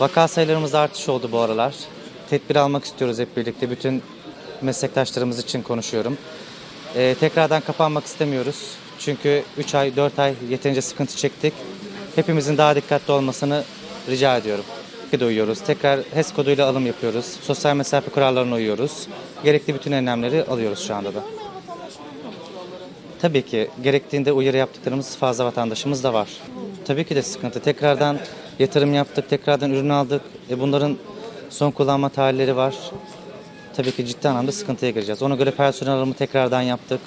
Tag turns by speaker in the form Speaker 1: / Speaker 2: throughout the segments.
Speaker 1: Vaka sayılarımızda artış oldu bu aralar. Tedbir almak istiyoruz hep birlikte. Bütün meslektaşlarımız için konuşuyorum. Ee, tekrardan kapanmak istemiyoruz. Çünkü 3 ay, 4 ay yeterince sıkıntı çektik. Hepimizin daha dikkatli olmasını rica ediyorum. Ki uyuyoruz. Tekrar HES koduyla alım yapıyoruz. Sosyal mesafe kurallarına uyuyoruz. Gerekli bütün önlemleri alıyoruz şu anda da. Tabii ki gerektiğinde uyarı yaptıklarımız fazla vatandaşımız da var. Tabii ki de sıkıntı. Tekrardan yatırım yaptık, tekrardan ürün aldık. E bunların son kullanma tarihleri var. Tabii ki ciddi anlamda sıkıntıya gireceğiz. Ona göre personel alımı tekrardan yaptık.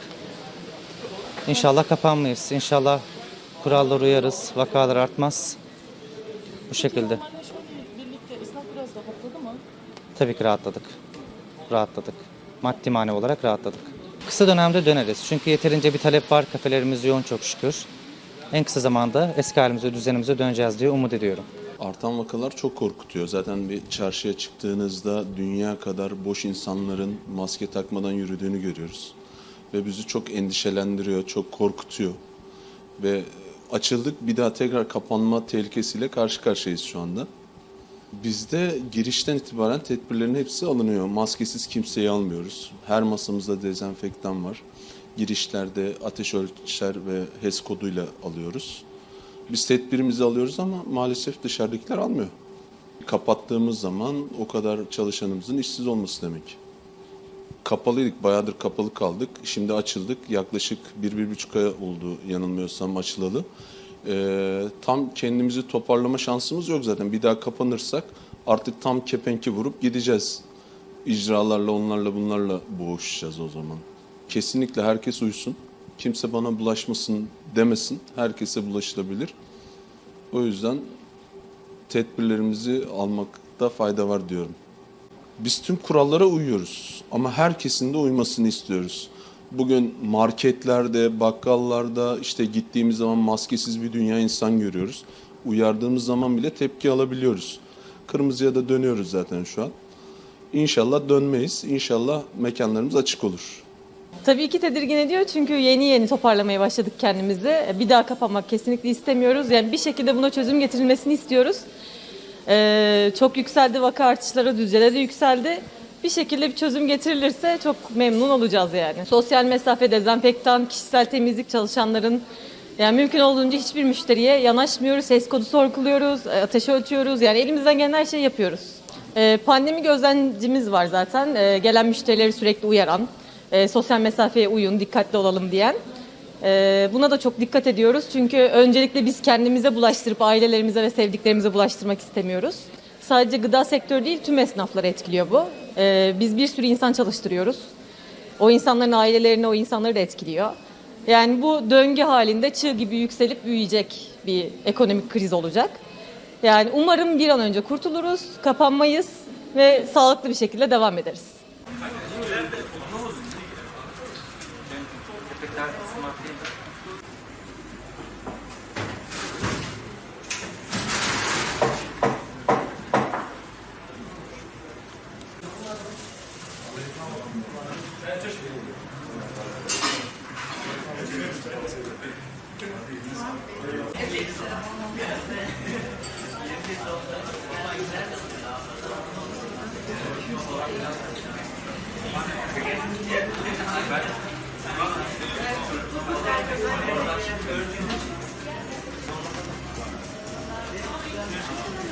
Speaker 1: İnşallah kapanmayız. İnşallah kurallara uyarız, vakalar artmaz. Bu şekilde.
Speaker 2: Birlikte?
Speaker 1: Tabii ki rahatladık. Rahatladık. Maddi manevi olarak rahatladık. Kısa dönemde döneriz. Çünkü yeterince bir talep var. Kafelerimiz yoğun çok şükür. En kısa zamanda eski halimize, düzenimize döneceğiz diye umut ediyorum.
Speaker 3: Artan vakalar çok korkutuyor. Zaten bir çarşıya çıktığınızda dünya kadar boş insanların maske takmadan yürüdüğünü görüyoruz. Ve bizi çok endişelendiriyor, çok korkutuyor. Ve açıldık bir daha tekrar kapanma tehlikesiyle karşı karşıyayız şu anda. Bizde girişten itibaren tedbirlerin hepsi alınıyor. Maskesiz kimseyi almıyoruz. Her masamızda dezenfektan var. Girişlerde ateş ölçer ve HES koduyla alıyoruz. Biz tedbirimizi alıyoruz ama maalesef dışarıdakiler almıyor. Kapattığımız zaman o kadar çalışanımızın işsiz olması demek. Kapalıydık, bayağıdır kapalı kaldık. Şimdi açıldık. Yaklaşık bir, bir buçuk ay oldu yanılmıyorsam açılalı. Ee, tam kendimizi toparlama şansımız yok zaten. Bir daha kapanırsak artık tam kepenki vurup gideceğiz. İcralarla, onlarla, bunlarla boğuşacağız o zaman. Kesinlikle herkes uysun. Kimse bana bulaşmasın demesin. Herkese bulaşılabilir. O yüzden tedbirlerimizi almakta fayda var diyorum. Biz tüm kurallara uyuyoruz ama herkesin de uymasını istiyoruz. Bugün marketlerde, bakkallarda işte gittiğimiz zaman maskesiz bir dünya insan görüyoruz. Uyardığımız zaman bile tepki alabiliyoruz. Kırmızıya da dönüyoruz zaten şu an. İnşallah dönmeyiz. İnşallah mekanlarımız açık olur.
Speaker 2: Tabii ki tedirgin ediyor çünkü yeni yeni toparlamaya başladık kendimizi. Bir daha kapanmak kesinlikle istemiyoruz. Yani bir şekilde buna çözüm getirilmesini istiyoruz. Ee, çok yükseldi vaka artışları, düzeyde de yükseldi. Bir şekilde bir çözüm getirilirse çok memnun olacağız yani. Sosyal mesafe, dezenfektan, kişisel temizlik çalışanların yani mümkün olduğunca hiçbir müşteriye yanaşmıyoruz. Ses kodu sorguluyoruz, e, ateş ölçüyoruz. Yani elimizden gelen her şeyi yapıyoruz. Ee, pandemi gözlemcimiz var zaten. Ee, gelen müşterileri sürekli uyaran, e, sosyal mesafeye uyun, dikkatli olalım diyen. Ee, buna da çok dikkat ediyoruz. Çünkü öncelikle biz kendimize bulaştırıp ailelerimize ve sevdiklerimize bulaştırmak istemiyoruz. Sadece gıda sektörü değil tüm esnafları etkiliyor bu. Ee, biz bir sürü insan çalıştırıyoruz. O insanların ailelerini, o insanları da etkiliyor. Yani bu döngü halinde çığ gibi yükselip büyüyecek bir ekonomik kriz olacak. Yani umarım bir an önce kurtuluruz, kapanmayız ve sağlıklı bir şekilde devam ederiz. Bekler kısmı atayım. Thank you. Thank you.